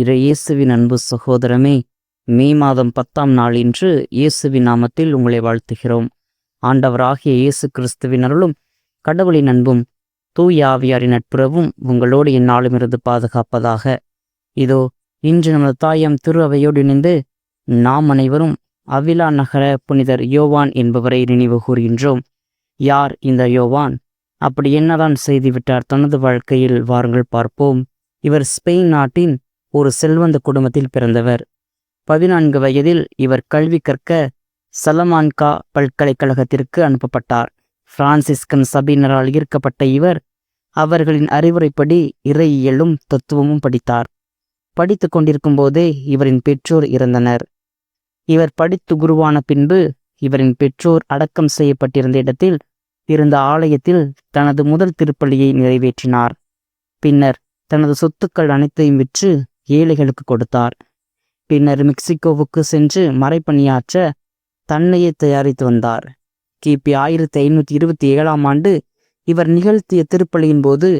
இறையேசுவின் அன்பு சகோதரமே மே மாதம் பத்தாம் நாள் இன்று இயேசுவின் நாமத்தில் உங்களை வாழ்த்துகிறோம். ஆண்டவராகிய இயேசு கிறிஸ்துவின் அருளும் கடவுளின் அன்பும் தூய ஆவியாரின் நட்புறவும் உங்களோடு எந்நாளும் இருந்து பாதுகாப்பதாக. இதோ இன்று நமது தாயம் திரு அவையோடு இணைந்து நாம் அனைவரும் அவிலா நகர புனிதர் யோவான் என்பவரை நினைவு கூறுகின்றோம். யார் இந்த யோவான்? அப்படி என்னதான் செய்துவிட்டார் தனது வாழ்க்கையில்? வாருங்கள் பார்ப்போம். இவர் ஸ்பெயின் நாட்டின் ஒரு செல்வந்த குடும்பத்தில் பிறந்தவர். பதினான்கு வயதில் இவர் கல்வி கற்க சலமான்கா பல்கலைக்கழகத்திற்கு அனுப்பப்பட்டார். பிரான்சிஸ்கன் சபையினரால் ஈர்க்கப்பட்ட இவர் அவர்களின் அறிவுரைப்படி இறையியலும் தத்துவமும் படித்தார். படித்து கொண்டிருக்கும் போதே இவரின் பெற்றோர் இறந்தனர். இவர் படித்து குருவான பின்பு இவரின் பெற்றோர் அடக்கம் செய்யப்பட்டிருந்த இடத்தில் இருந்த ஆலயத்தில் தனது முதல் திருப்பலியை நிறைவேற்றினார். பின்னர் தனது சொத்துக்கள் அனைத்தையும் விற்று ஏழைகளுக்கு கொடுத்தார். பின்னர் மெக்சிகோவுக்கு சென்று மறைப்பணியாற்ற தன்னையே தயாரித்து வந்தார். கிபி ஆயிரத்தி ஐநூற்றி இருபத்தி ஏழாம் ஆண்டு இவர் நிகழ்த்திய திருப்பலியின் போது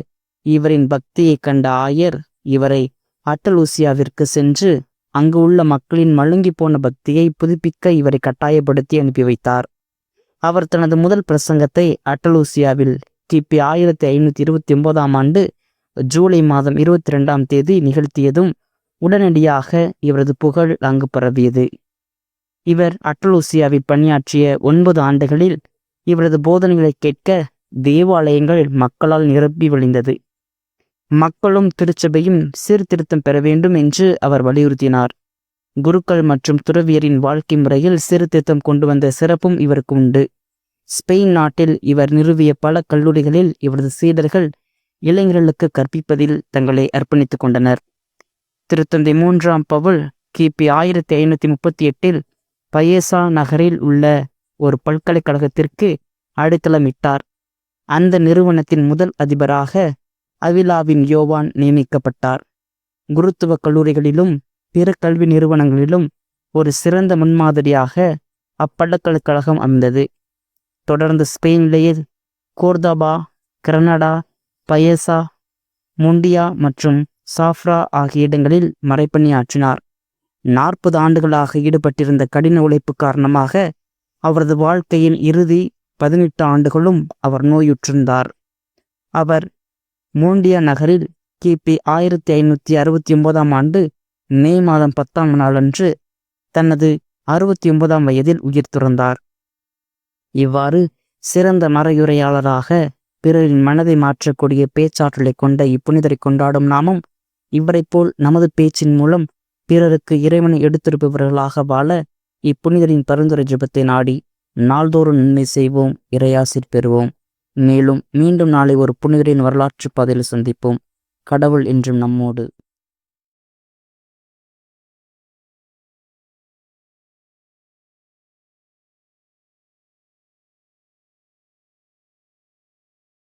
இவரின் பக்தியை கண்ட ஆயர் இவரை அட்டலூசியாவிற்கு சென்று அங்கு உள்ள மக்களின் மழுங்கி போன பக்தியை புதுப்பிக்க இவரை கட்டாயப்படுத்தி அனுப்பி வைத்தார். அவர் தனது முதல் பிரசங்கத்தை அட்டலூசியாவில் கிபி ஆயிரத்தி ஐநூற்றி இருபத்தி ஒன்பதாம் ஆண்டு ஜூலை மாதம் இருபத்தி ரெண்டாம் தேதி நிகழ்த்தியதும் உடனடியாக இவரது புகழ் அங்கு பரவியது. இவர் அட்டலூசியாவில் பணியாற்றிய ஒன்பது ஆண்டுகளில் இவரது போதனைகளை கேட்க தேவாலயங்கள் மக்களால் நிரப்பி வழிந்தது. மக்களும் திருச்சபையும் சீர்திருத்தம் பெற வேண்டும் என்று அவர் வலியுறுத்தினார். குருக்கள் மற்றும் துறவியரின் வாழ்க்கை முறையில் சீர்திருத்தம் கொண்டு வந்த சிறப்பும் இவருக்கு உண்டு. ஸ்பெயின் நாட்டில் இவர் நிறுவிய பல கல்லூரிகளில் இவரது சீடர்கள் இளைஞர்களுக்கு கற்பிப்பதில் தங்களை அர்ப்பணித்துக் கொண்டனர். திருத்தந்தை மூன்றாம் பவுல் கிபி ஆயிரத்தி ஐநூற்றி முப்பத்தி எட்டில் பயேசா நகரில் உள்ள ஒரு பல்கலைக்கழகத்திற்கு அடித்தளமிட்டார். அந்த நிறுவனத்தின் முதல் அதிபராக அவிலாவின் யோவான் நியமிக்கப்பட்டார். குருத்துவ கல்லூரிகளிலும் பிற கல்வி நிறுவனங்களிலும் ஒரு சிறந்த முன்மாதிரியாக அப்பல்கலைக்கழகம் அமைந்தது. தொடர்ந்து ஸ்பெயினிலேயே கோர்தாபா கிரனடா பயேசா முண்டியா மற்றும் சாஃப்ரா ஆகிய இடங்களில் மறைப்பணியாற்றினார் நாற்பது ஆண்டுகளாக ஈடுபட்டிருந்த கடின உழைப்பு காரணமாக அவரது வாழ்க்கையின் இறுதி பதினெட்டு ஆண்டுகளும் அவர் நோயுற்றிருந்தார். அவர் மோண்டியா நகரில் கிபி ஆயிரத்தி ஐநூற்றி அறுபத்தி ஒன்பதாம் ஆண்டு மே மாதம் பத்தாம் நாளன்று தனது அறுபத்தி ஒன்பதாம் வயதில் உயிர் துறந்தார். இவ்வாறு சிறந்த மறையுரையாளராக பிறரின் மனதை மாற்றக்கூடிய பேச்சாற்றலை கொண்ட இப்புனிதரை கொண்டாடும் நாமும் இவரைப் போல் நமது பேச்சின் மூலம் பிறருக்கு இறைவனை எடுத்திருப்பவர்களாக வாழ இப்புனிதரின் பரிந்துரை ஜெபத்தை நாடி நாள்தோறும் நன்மை செய்வோம் இறையாசிர் பெறுவோம். மேலும் மீண்டும் நாளை ஒரு புனிதரின் வரலாற்று பாதையில் சந்திப்போம். கடவுள் என்றும் நம்மோடு.